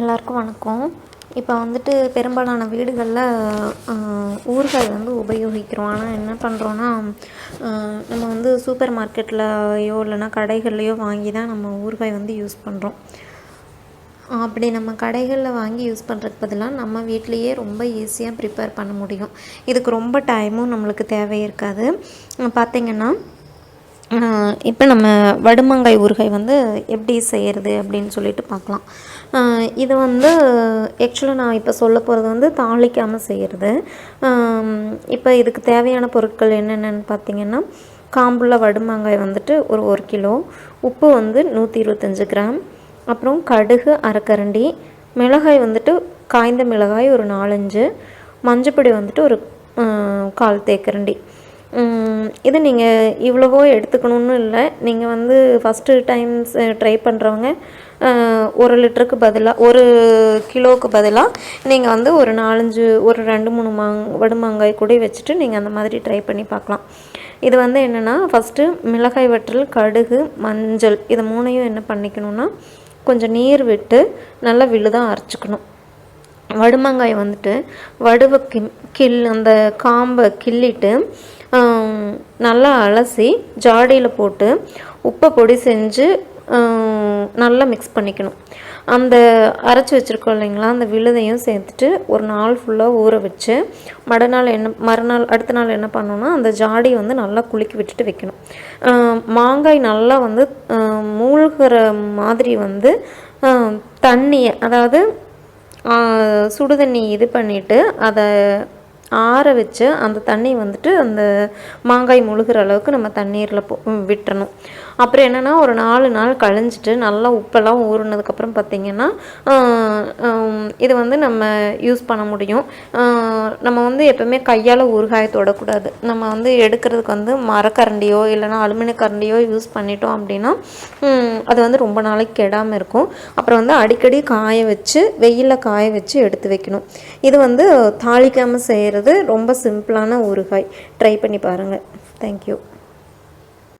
எல்லாருக்கும் வணக்கம். இப்போ வந்துட்டு பெரும்பாலான வீடுகளில் ஊறுகாய் வந்து உபயோகிக்கிறோம். ஆனால் என்ன பண்ணுறோன்னா நம்ம வந்து சூப்பர் மார்க்கெட்லையோ இல்லைனா கடைகள்லையோ வாங்கி தான் நம்ம ஊறுகாய் வந்து யூஸ் பண்ணுறோம் அப்படி நம்ம கடைகளில் வாங்கி யூஸ் பண்ணுறதுக்கு பதிலாக நம்ம வீட்லேயே ரொம்ப ஈஸியாக ப்ரிப்பேர் பண்ண முடியும். இதுக்கு ரொம்ப டைமும் நம்மளுக்கு தேவை இருக்காது. பார்த்திங்கன்னா இப்போ நம்ம வடுமாங்காய் ஊறுகாய் வந்து எப்படி செய்கிறது அப்படின்னு சொல்லிட்டு பார்க்கலாம். இது வந்து ஆக்சுவலாக நான் இப்போ சொல்ல போகிறது வந்து தாளிக்காமல் செய்கிறது இப்போ இதுக்கு தேவையான பொருட்கள் என்னென்னு பார்த்தீங்கன்னா காம்புள்ள வடுமாங்காய் வந்துட்டு ஒரு ஒரு கிலோ உப்பு வந்து நூற்றி இருபத்தஞ்சி கிராம் அப்புறம் கடுகு அரைக்கரண்டி மிளகாய் வந்துட்டு காய்ந்த மிளகாய் ஒரு நாலஞ்சு மஞ்சப்பொடி வந்துட்டு ஒரு கால் தேக்கரண்டி. இது நீங்கள் இவ்வளவோ எடுத்துக்கணுன்னு இல்லை. நீங்கள் வந்து ஃபஸ்ட்டு டைம்ஸ் ட்ரை பண்ணுறவங்க ஒரு லிட்டருக்கு பதிலாக ஒரு கிலோவுக்கு பதிலாக நீங்கள் வந்து ஒரு நாலஞ்சு ஒரு ரெண்டு மூணு மாங் வடுமாங்காய் கூட வச்சுட்டு நீங்கள் அந்த மாதிரி ட்ரை பண்ணி பார்க்கலாம் இது வந்து என்னென்னா ஃபஸ்ட்டு மிளகாய் வற்றல் கடுகு மஞ்சள் இது மூணையும் என்ன பண்ணிக்கணுன்னா கொஞ்சம் நீர் விட்டு நல்லா விழுதாக அரைச்சிக்கணும். வடுமாங்காய் வந்துட்டு வடுவை கி கில் அந்த காம்பை கிள்ளிட்டு நல்லா அலசி ஜாடியில் போட்டு உப்பை பொடி செஞ்சு நல்லா மிக்ஸ் பண்ணிக்கணும். அந்த அரைச்சி வச்சுருக்கோம் இல்லைங்களா அந்த விழுதையும் சேர்த்துட்டு ஒரு நாள் ஃபுல்லாக ஊற வச்சு மறுநாள் என்ன மறுநாள் அடுத்த நாள் என்ன பண்ணோன்னா அந்த ஜாடியை வந்து நல்லா குலுக்கி விட்டுட்டு வைக்கணும். மாங்காய் நல்லா வந்து மூழ்கிற மாதிரி வந்து தண்ணியை அதாவது சுடுதண்ணி இது பண்ணிவிட்டு அதை ஆற வச்சு அந்த தண்ணி வந்துட்டு அந்த மாங்காய் முழுகிற அளவுக்கு நம்ம தண்ணீரில் போ விட்டுறணும். அப்புறம் என்னென்னா ஒரு நாலு நாள் கழிஞ்சிட்டு நல்லா உப்பெல்லாம் ஊறினதுக்கப்புறம் பார்த்திங்கன்னா இது வந்து நம்ம யூஸ் பண்ண முடியும். நம்ம வந்து எப்போவுமே கையால் ஊறுகாய தொடக்கூடாது. நம்ம வந்து எடுக்கிறதுக்கு வந்து மரக்கரண்டியோ இல்லைனா அலுமினிய கரண்டியோ யூஸ் பண்ணிட்டோம் அப்படின்னா அது வந்து ரொம்ப நாளைக்கு கெடாமல் இருக்கும். அப்புறம் வந்து அடிக்கடி காய வச்சு வெயிலில் காய வச்சு எடுத்து வைக்கணும். இது வந்து தாளிக்காமல் செய்கிறது ரொம்ப சிம்பிளான ஊறுகாய் ட்ரை பண்ணி பாருங்கள் தேங்க்யூ